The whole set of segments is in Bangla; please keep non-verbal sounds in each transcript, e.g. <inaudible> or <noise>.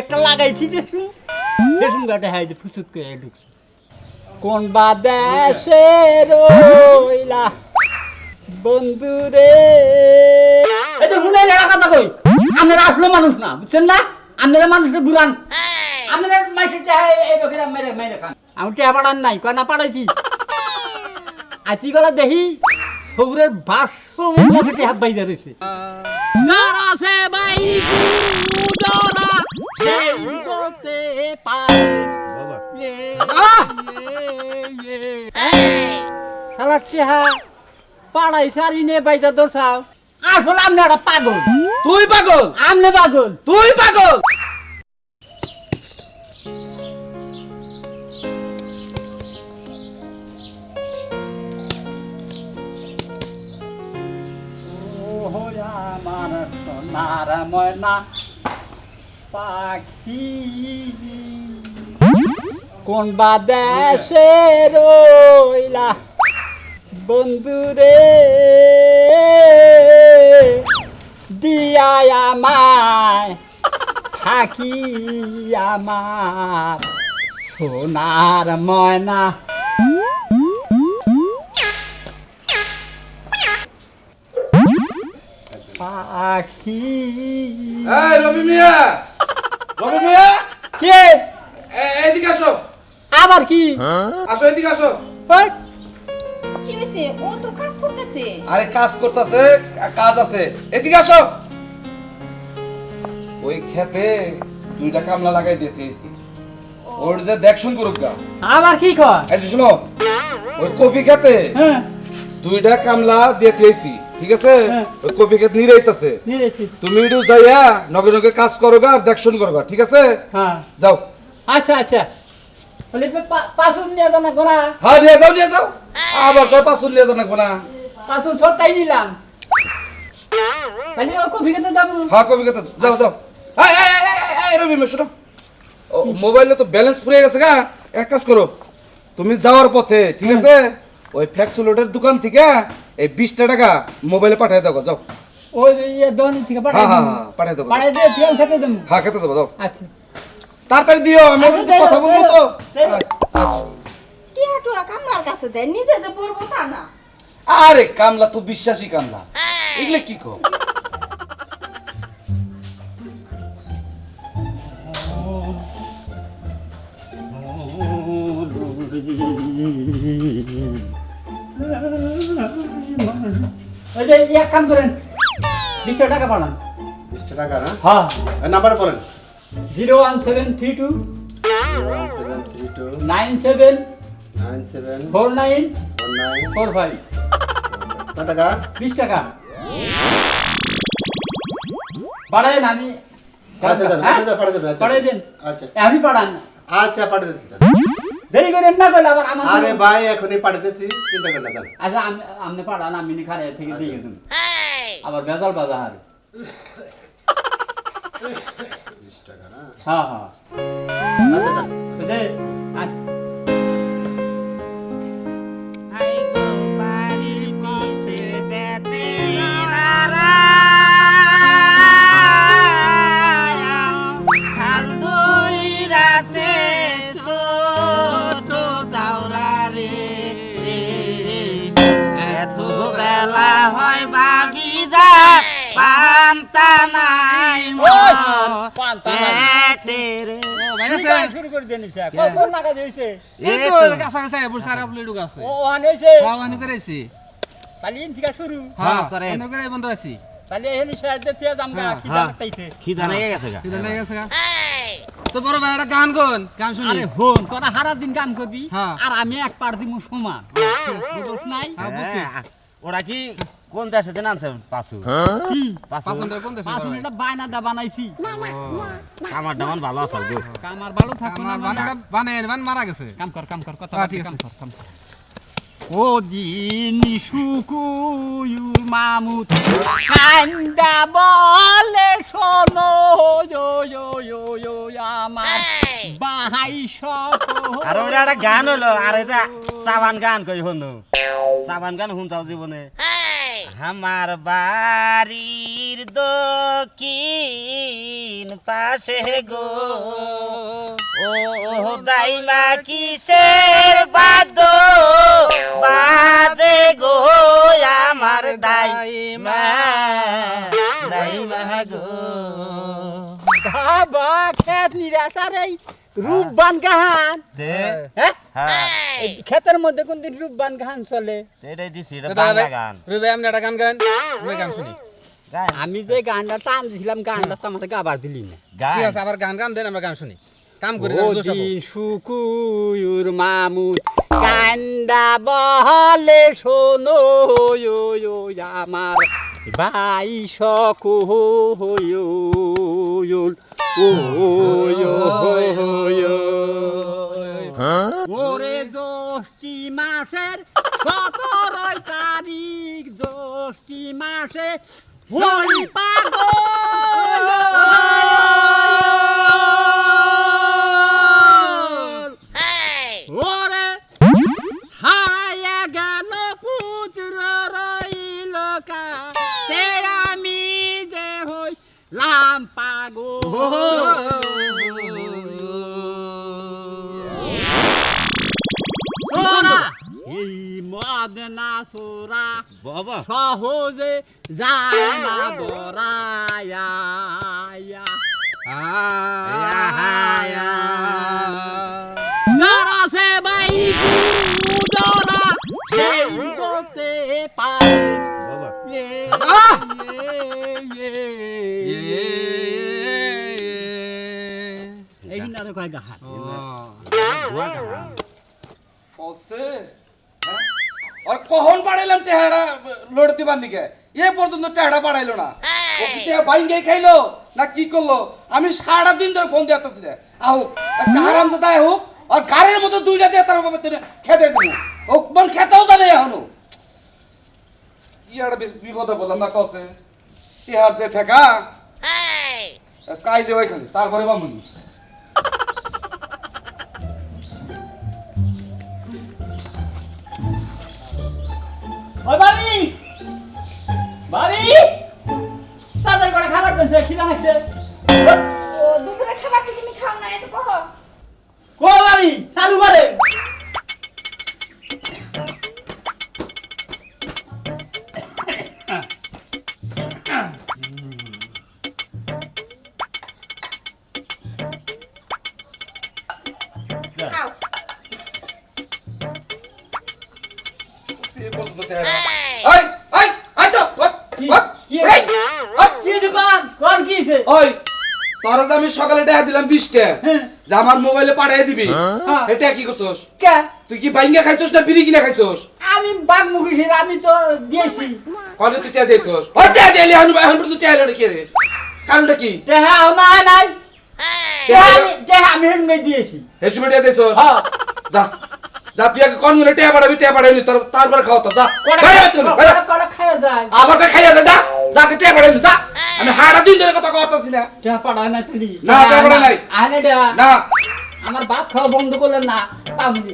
একটা লাগাইছি যে দেখুন গাটা হ্যাঁ যে ফুসুত করে ঢুকছে। কোন বা দেশে রইলা বন্ধু রে? এই শুনে মানুষ না, বুঝছেন না? এই মেরে মেরে খান। আমি পাড়ান নাই পাড়াইছি? আতি গলা দেখি, সৌরের বাসো টেহা বাইজা রয়েছে যারা সে বাই যারা সেই বলতে পারে ইয়ে, ইয়ে, ইয়ে। শালার টেহা পাড়াই সারি নে বাইজা দোসাও আসলে আপনি একটা পাগল। তুই পাগল? আমলে পাগল। তুই পাগল? সোনার ময়না পাখি। কোন বা দেশে রইলা বন্ধুরে? দিয়ায় আমায় থাকি আমার সোনার ময়না এই রবি মিয়া! রবি মিয়া! কে? এদিকে আসো। আবার কি? আসো এদিকে আসো। ওই, কি হয়েছে ও তো কাজ করতেছে। আরে কাজ করতেছে কাজ আছে। এদিকে আসো। ওই খেতে দুইটা কামলা লাগাই দিয়ে দিয়েছি ওর যে দেখশুন করুক গা। আবার কি কর? এই শোনো ওই কপি খেতে হ্যাঁ। দুইটা কামলা দিয়ে দিয়েছি ঠিক আছে? হ্যাঁ। ওই কপি খেতে নিরাইতাছে তুমি একটু যাইয়া নগে নগে কাজ করো গা দেখশুন করো গা ঠিক আছে? হ্যাঁ। যাও। আচ্ছা আচ্ছা। বলি পাঁচুন নিয়ে জানা গোনা হ্যাঁ নিয়ে যাও নিয়ে যাও। আবার কয় পাঁচুন নিয়ে জানা না পাঁচুন সবটাই নিলাম। তাহলে খেতে যাব। হ্যাঁ কথা যাও যাও। এই, এই, এই, রবি ও, মোবাইলে তো ব্যালেন্স ফুরিয়ে গেছে গা। এক কাজ করো। তুমি যাওয়ার পথে ঠিক আছে? ওই ফ্যাক্সুলোটের দোকান থেকে এই বিশটা টাকা মোবাইলে পাঠিয়ে দাও যাও ওই যে ইয়ে দোকানি থেকে পাঠাই হ্যাঁ হ্যাঁ দিবো। হ্যাঁ পাঠিয়ে দেবো পাঠাই দিয়ে তুই খেতে দেবো হ্যাঁ খেতে যাব যাও আচ্ছা তাড়াতাড়ি দিও আমি আচ্ছা, কথা বলব তো আচ্ছা টিয়া টুয়া কামলার কাছে দেয় নিজে যে পড়ব তা না আরে কামলা তো বিশ্বাসী কামলা এগুলো কি কো ওই যে এক কাম করেন। বিশটা টাকা পাঠান। বিশটা টাকা না? হ্যাঁ। নাম্বার বলেন zero one seven three two seven three two nine seven nine seven four nine one nine four five. কত টাকা? বিশ টাকা। পাঠায়েন আমি আচ্ছা দেন হ্যাঁ? আচ্ছা আচ্ছা, পাঠিয়ে দেবেন আচ্ছা পাঠিয়ে দেন। আচ্ছা। আমি পাঠান। আচ্ছা পাঠিয়ে দিচ্ছি দেরি করেন না করলে আবার আমার আরে ভাই এখনই পাঠাতেছি চিন্তা করেন না আচ্ছা আমি আপনি পাঠান আমি নি খারে থেকে দিয়ে দিন আবার বেজাল বাজার। বিশ টাকা না? হ্যাঁ হ্যাঁ। আচ্ছা যান। শুরু করে দেন ইচ্ছা। কখন নাগাদ হইছে? ও, ওখানে হইছে? তাহলে ইন থেকে শুরু। তাহলে এখানে শেষ দিয়ে থিয়া যাম গা, খিদা লাগতাইছে। আরে হন, তোরা সারা দিন কাম করবি আর আমি এক পার দিমু সমান। বুঝোস নাই ওরা কি কোন দেশে দিন আনছে পাঁচু? কি? পাঁচু। বাইনা মিনিট বায়না দা বানাইছি। কামার ডামান ভালো আছে কামার ভালো থাকো না কাম কর কাম কর কথা হ্যাঁ, কাম আছে। কর কাম কর। ও দিন সুকুয়ুর মামুত কান্দা বলে শোনো যো যো যো যো আমার বাহাই আর ওটা একটা গান হলো আর এটা চাবান গান কই হলো চাবান গান শুনছাও জীবনে? আমার বাড়ির বাড়ির দক্ষিণ পাশে গো। ও দাইমা কিসের বাদ বাজে গো আমার দাইমা দাইমা গো। বাবা খেত নিরাশার এই রূপবান গাহান। দে হ্যাঁ? হ্যাঁ। মধ্যে কোন দিন রূপবান গাহান চলে? এটাই দিছি গান। রুবে আমি একটা গান গান গান শুনি। আমি যে গানটা টান দিছিলাম গানটা তো আমাকে গাবার দিলি না। গান? ঠিক আছে আবার গান গান দেন আমরা গান শুনি। কাম করি হব। মামুদ কান্দা বহলে শোনো আমার ভাই সকল ওরে জ্যৈষ্ঠী মাসের সতেরোই তারিখ জ্যৈষ্ঠী মাসে হই পাগল। সোরা বাবা। সহজে যায় না দরায়া যারা সে বাই যারা সেই বলতে পারে। ইয়ে, ইয়ে, ইয়ে, এই কিনারে কয় গাহা হ্যাঁ? আর কখন পাড়াইলাম টেহাড়া লোড দিবার দিকে এ পর্যন্ত টেহাড়া পাড়াইলো না। ও কি টেহা বাইঙ্গে খাইলো? না কি করল? আমি সারা দিন ধরে ফোন দিয়ে আসতেছি রে। আহুক আজকে আরাম সাথে হোক আর গাড়ির মতো দুইটা দিয়ে তার বাবা খেতে দিব। ও মানে খেতেও জানে এখনও। কি একটা বিপদে বললাম না কসে? টেহার যে ঠেকা। আজকে আইলে ওই খালি তারপরে বামুনি। লাগছে ও দুপুরে খাবার কি তুমি খাও না এসে কহ কো বাড়ি চালু করে। সকালে টাকা দিলাম বিশটা। হ্যাঁ। যে আমার মোবাইলে পাঠাই দিবি। হ্যাঁ। এটা কি করছস? কে? তুই কি বাইঙ্গা খাইছস না বিড়ি কিনা খাইছস? আমি বাঘ মুখী ছিল আমি তো দিয়েছি। কলে তুই টাকা দিয়েছস? ও টাকা দিলি আমি এখন তুই টাকা লড়ে কে রে? কারণটা কি? দেহা আমার নাই। দেহা আমি হেন আমি দিয়েছি। হেসুমে টাকা দিয়েছস? হ্যাঁ। যা। যা তুই আগে কোন মিলে টাকা পাঠাবি টাকা পাঠাইলি তোর তারপরে খাওয়া তো যা। করলি, আবার কে খাইয়া যা যা। যা কে টাকা পাঠাইলি যা। আমি হাড়া দিন ধরে কথা কইতাছি না। দেহা পাড়া না তুলি। না, দেহা পাড়া নাই। আনে দেহা না। আমার ভাত খাওয়া বন্ধ করলেন না তাহলে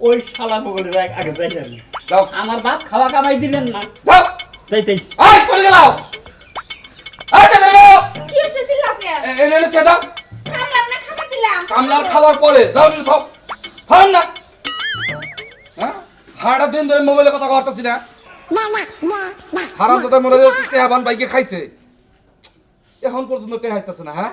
ওই শালা বগলে যাই আগে যাইলেন যাও। আমার ভাত খাওয়া কামাই দিলেন না। যাও। যাইতেছি আয় করে গেলাও আয় টাকা দাও কি হচ্ছে সিল্লাকে এনে এনে কে দাও। কামলার না খাবার দিলাম। কামলার খাবার পরে। যাও নিলে খাও। খাও না। হ্যাঁ হাড়া দিন ধরে মোবাইলে কথা কইতাছি না। হারাম দাদা মরে তেহাবান বাইকে খাইছে। এখন পর্যন্ত টেহাইতেছে না হ্যাঁ?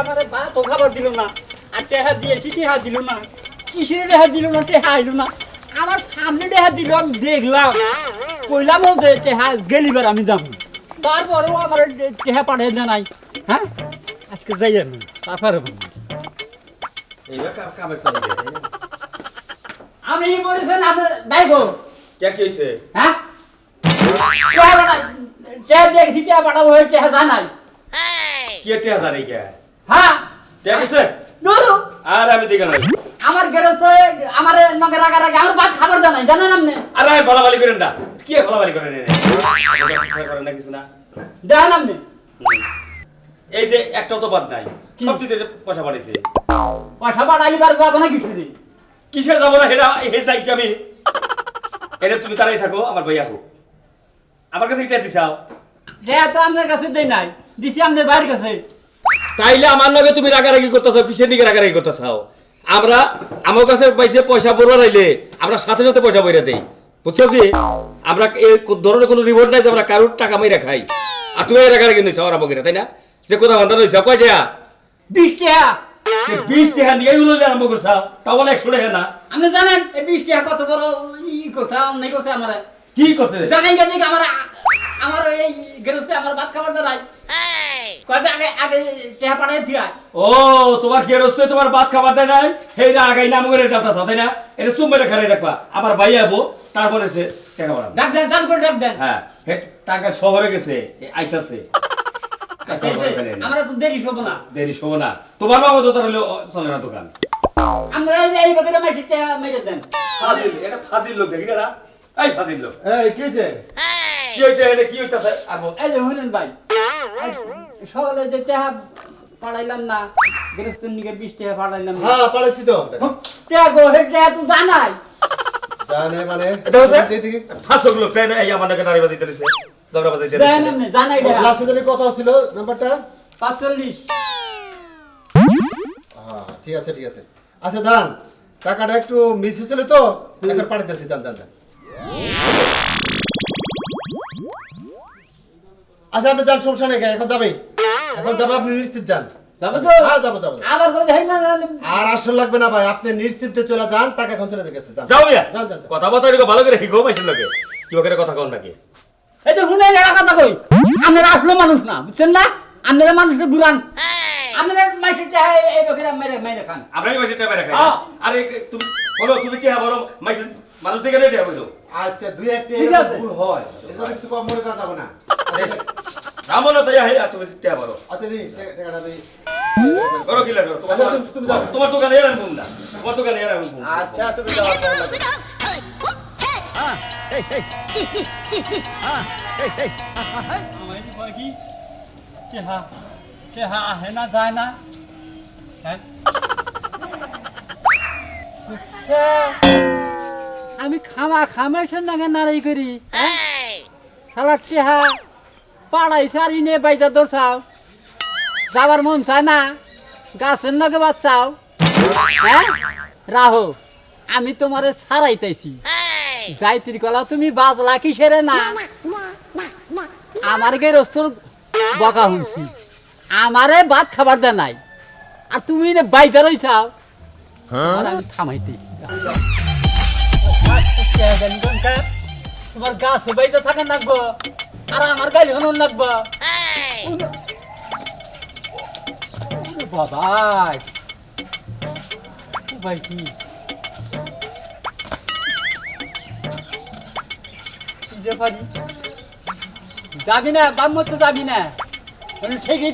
আমার ভাত খাবার দিল না আর টেহা দিয়েছি টেহা দিল না। কিসের টেহা দিল না টেহা আইলো না। আমার সামনে দিল আমি দেখলাম। কইলামও যে টেহা গেলিবার আমি যাব। তারপরেও আমার টেহা পাঠিয়ে হ্যাঁ? আজকে যাই আমি তারপরে। এইবার কাম- কামের চালাই দিয়ে, তাই না? আমি বলেছেন আপনার বাইকো কে কি হ্যাঁ? দেখছি টেহা জানাই কি টেয়া জানে কে হ্যাঁ? টেয়া গেছে আর আমি দিকে নাই। আমার গেরস্ত আমার নগে রাগা রাগা আমার ভাত খাবার জানাই জানেন আপনি? আর আমি ভালাবালি করেন না। কি ভালাবালি করেন করেন না কিছু না? দেখেন আপনি? এই যে একটাও তো বাদ নাই। সব দিতে পয়সা পাঠিয়েছে পয়সা পাঠাইবার যাব না কিছু দিন? কিসের যাব না সেটাই কি আমি। এটা তুমি তারাই থাকো আমার ভাইয়া হোক। আমার কাছে এটা দিছাও টেহা তো আপনার কাছে দেই নাই। দিছি আপনার বাড়ির কাছে। তাইলে আমার লগে তুমি রাগারাগি করতেছ কিসের দিকে রাগারাগি করতেছাও আমরা আমার কাছে পয়সা পয়সা পড়বা রাইলে আমরা সাথে সাথে পয়সা বইরা দেই। বুঝছ কি? আমরা এই ধরনের কোনো রিপোর্ট নাই যে আমরা কারোর টাকা মাইরা খাই। আর তুমি রাগারাগি নিছো আর আমাকে তাই না? যে কোথা বান্ধা নিছো কয়টা বিশ টেহা। বিশ টাকা নিয়ে এগুলো আরম্ভ করছাও তাও বলে একশো টাকা না। আপনি জানেন এই বিশ টেহা কত বড় ই করছে অন্যায় করছে আমার। কি করছে জানেন কেন আমার আমার এই গেরস্তে আমার ভাত খাবার দাঁড়াই ও তোমার কি রসে তোমার ভাত খাবার দেয় নাই? হেই না আগাই নাম করে ডালতাছ তাই না? এটা সুম্বারে খারে দেখবা আমার ভাই আবো তারপরে সে টাকা বাড়াবে ডাক দেন চালু করে ডাক দেন। হ্যাঁ হে টাকা শহরে গেছে আইতাছে। আমরা তো দেরি হব না। দেরি শোবো না। তোমার বাবা তো তার চলে না দোকান। আমরা এই বছরে মেরে দেন। ফাজিল এটা ফাজিল লোক দেখি না? এই ফাজিল লোক। এই কি হয়েছে কি হয়েছে এটা কি হইতাছে? আর এই যে শুনেন ভাই। সকালে যে টেহা পাঠাইলাম না গেরস্তের নিকে বিশ টেহা পাঠাইলাম হ্যাঁ পাড়াচ্ছি তো। টেহা গো হে টেহা তো জানাই। জানে মানে? এটা ফাঁসক লোক তাই না? এই দাঁড়িয়ে বাজাইতে দিছে। ঝগড়া বাজাইতে দেন দিছে জানাই টেহা লাস্টে জানি কত ছিল নাম্বারটা? পাঁচচল্লিশ। হ্যাঁ ঠিক আছে ঠিক আছে। আচ্ছা দাঁড়ান। টাকাটা একটু মিস হয়েছিল তো এখন পাঠাতেছি যান যান যান। আচ্ছা আপনি যান সমস্যা নেই এখন যাবে। এখন যাবে আপনি নিশ্চিত যান। যাব তো? হ্যাঁ যাব যাব। আবার করে দেখাই না আর আসল লাগবে না ভাই আপনি নিশ্চিন্তে চলে যান টাকা এখন চলে গেছে যাও। কথা বার্তা এরকম ভালো করে মাইসের লোকে। কি করে কথা কন নাকি? এই তো শুনে এরা কথা কই? আপনারা আসলো মানুষ না বুঝছেন না? আপনারা মানুষকে ঘুরান। আপনারা মাইসে এই- এই মেরে মেরে খান। আমরা এই মাসে টাকা হ্যাঁ। আরে তুমি বলো তুমি কি বড় মাইসের মানুষ দেখে রেটে বলো আচ্ছা দুই একটা ভুল হয় এটা কিছু কম মনে করা যাবে না। আচ্ছা। তাই হে তুমি টিয়া বড় আচ্ছা টাকা- টাকাটা আমি করো কি লাগবে? তোমার আচ্ছা, তুমি- তুমি যাও। তোমার দোকানে এর না। তোমার দোকানে আচ্ছা তুমি যায় না হ্যাঁ দেখছে? আমি খামা খামাইছেন না কেন নারাই করি সালা টেহা পাড়াইছে আর ইনে বাইজা দোসাও যাবার মন চায় না গাছের নাকে বাচ্চাও। হ্যাঁ? রাহো আমি তোমারে ছাড়াইতেছি যাইতির কলা তুমি বাজলা কিসেরে না? আমার গেরস্ত বকা শুনছি আমারে ভাত খাবার দে নাই। আর তুমি নে বাইজা রইছাও আর আমি থামাইতেছি। তোমার গাছ বাইজা থাকে লাগবো। আর আমার গাড়ি হনন লাগবো। বাবাই। ভাই কি? যে পারি। যাবি না বাম তো যাবি না। আমি থাকবি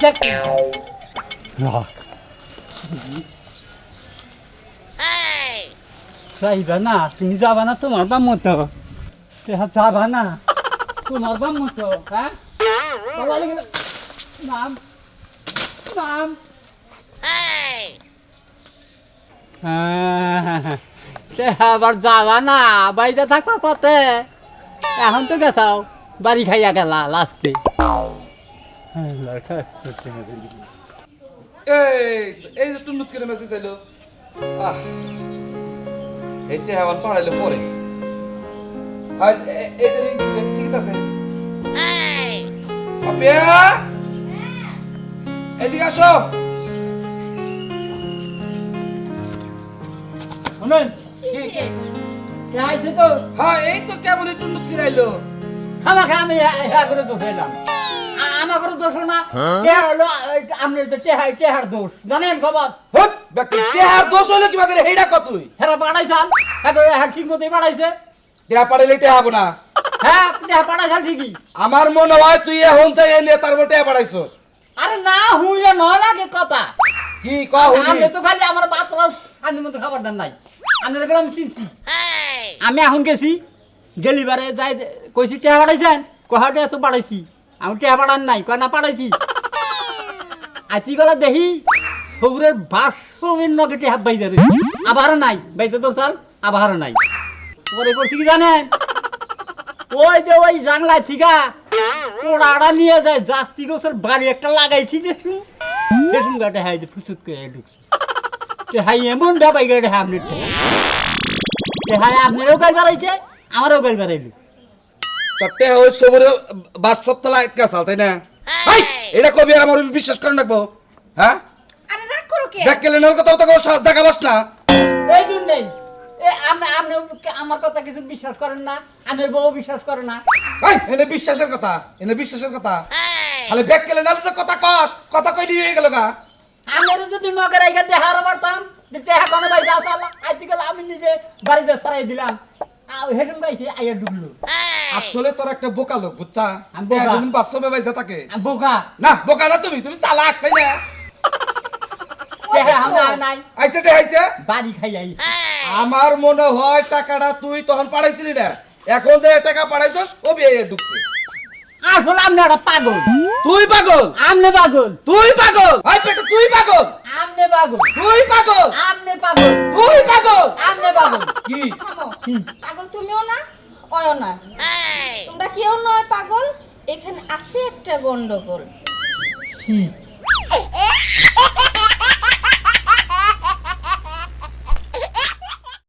যাইবা না তুমি যাবা না তোমার বাম মতো তেহা যাবা না। তোমার বাম মতো হ্যাঁ? নাম। নাম। হ্যাঁ, তেহা আবার যাবা না বাইরে থাকবা পথে। এখন তো গেছাও বাড়ি খাইয়া গেলা লাস্টে। এই এই যে টুন্নুত করে মেসেজ আইলো। আহ এইটা পাড়াইলে পরে। ঠিক আছে। এদিকে আসো। শুনেন আইছে তো হ্যাঁ এই তো কেমন করে আইলো। আমাকে আমি হ্যাঁ করে আমার করে দোষ না। টেহার হলো? আপনি তো টেহার দোষ? জানেন খবর? হট ব্যক্তি দেহার দোষ হলো কিবা করে হেইডা কতুই হেরা হ্যাঁ হ্যাঁ ঠিক মতোই পাড়াইছে। দেহা পাড়াইলে টেহা না। হ্যাঁ টেহা পাড়াইছান ঠিকই। আমার মনে হয় তুই এখন চাই এনে তারপর টেহা পাড়াইছস। আরে না হুইয়া নয় লাগে কথা। কি কহ আপনি তো খালি আমার বাতরা শান্তি মতো খাবার দেন নাই। আমি দেখলাম চিনছি। আমি এখন গেছি গেলিবারে যাই কইছি টেহা পাঠাইছেন? কহা টেহা তো পাঠাইছি আমি টেহা পাঠান নাই কয় না পাঠাইছি। <laughs> আতি গলা দেখি সৌরের বাসবের নগে টেহা বাইজা রয়েছে আবার নাই বাইজা তোর চাল আবার নাই। পরে করছি কি জানেন? ওই যে ওই জানলায় থিকা পোড়াটা নিয়ে যায় জাস্তি গোছের বাড়ি একটা লাগাইছি যে দেখুন গাটে হাই যে ফুসুত করে ঢুকছে। হাই এমন ডাবাই গাড়ি হাই আপনার তে হাই আপনারও গাড়ি বাড়াইছে আমারও গাড়ি বাড়াইলো। তাতে ওই সবরে বাস্তব তলা আটকা চাল তাই না? হাই! এটা কবি আমার বিশ্বাস করেন রাখব হ্যাঁ? আরে রাগ করো কে? দেখ কেলে নল কথা কথা জায়গা বাস না। এই জন্যই এ আপনি আপনি আমার কথা কিছু বিশ্বাস করেন না আমার বউ বিশ্বাস করে না। এনে বিশ্বাসের কথা এনে বিশ্বাসের কথা। খালি ব্যাগ কেলে নল কথা কস কথা কইলি হয়ে গেল গা। আমার যদি নগর আইগা পারতাম কোনো ভাই যা চালা গেলে আমি নিজে বাড়িতে সরাই দিলাম। হেসম গাইছে আইয়া ডুবলো আসলে তোর একটা বোকা লোক বুঝছা? আমি বোকা। একদিন বাস্তবে না বোকা না তুমি তুমি চালাক তাই না? <laughs> আইছে আইছে? বাড়ি খাই আই আমার মনে হয় টাকাটা তুই তখন পাঠাইছিলি না। এখন যে টাকা পাঠাইছস ও বিয়ে ঢুকছে। আসলে আপনি একটা পাগল। তুই পাগল? আমনে পাগল। তুই পাগল? হাই পেটে তুই পাগল? আমনে পাগল। তুই পাগল? আমনে পাগল। তুই পাগল? আমনে পাগল। কি? পাগল তুমিও না অয় না। তোমরা কেউ নয় পাগল এখানে আছে একটা গন্ডগোল। ঠিক